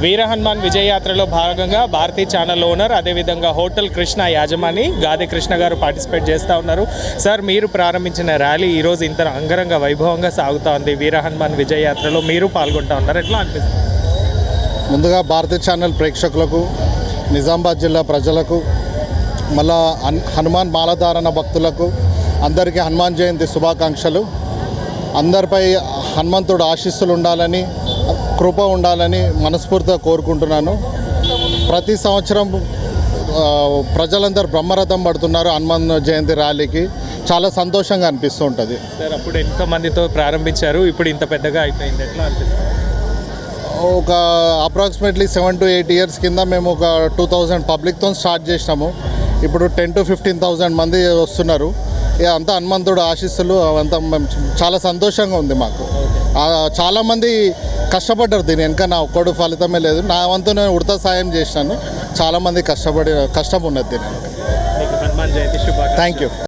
వీరహనుమాన్ విజయయాత్రలో భాగంగా Bharati channel owner అదేవిధంగా హోటల్ కృష్ణ యాజమాని గాది కృష్ణ గారు పార్టిసిపేట్ చేస్తూ ఉన్నారు. సార్ మీరు ప్రారంభించిన ర్యాలీ ఈరోజు ఇంత అంగరంగ వైభవంగా సాగుతూ ఉంది. వీరహనుమాన్ విజయయాత్రలో మీరు పాల్గొంటూ ఉన్నారు. ఎట్లా అనిపిస్తుంది? ముందుగా భారతీయ ఛానల్ ప్రేక్షకులకు నిజామాబాద్ జిల్లా ప్రజలకు మళ్ళా హనుమాన్ మాలధారణ భక్తులకు అందరికీ హనుమాన్ జయంతి శుభాకాంక్షలు. అందరిపై హనుమంతుడు ఆశీస్సులు ఉండాలని కృప ఉండాలని మనస్ఫూర్తిగా కోరుకుంటున్నాను. ప్రతి సంవత్సరం ప్రజలందరూ బ్రహ్మరథం పడుతున్నారు హనుమాన్ జయంతి ర్యాలీకి. చాలా సంతోషంగా అనిపిస్తూ ఉంటుంది సార్ అప్పుడు ఎంతో మందితో ప్రారంభించారు? ఇప్పుడు ఇంత పెద్దగా అయిపోయింది. ఎట్లా అనిపిస్తుంది? ఒక approximately seven to eight years కింద మేము ఒక టూ థౌజండ్ పబ్లిక్తో స్టార్ట్ చేసినాము. ఇప్పుడు టెన్ టు ఫిఫ్టీన్ థౌజండ్ మంది వస్తున్నారు. అంతా హనుమంతుడు ఆశీస్సులు మేము చాలా సంతోషంగా ఉంది మాకు. చాలామంది కష్టపడ్డారు దీని వెనక నా ఒక్కడు ఫలితమే లేదు. నా వంతు నేను ఉడత సాయం చేసినాను చాలామంది కష్టపడి కష్టం ఉన్నది దీని థ్యాంక్ యూ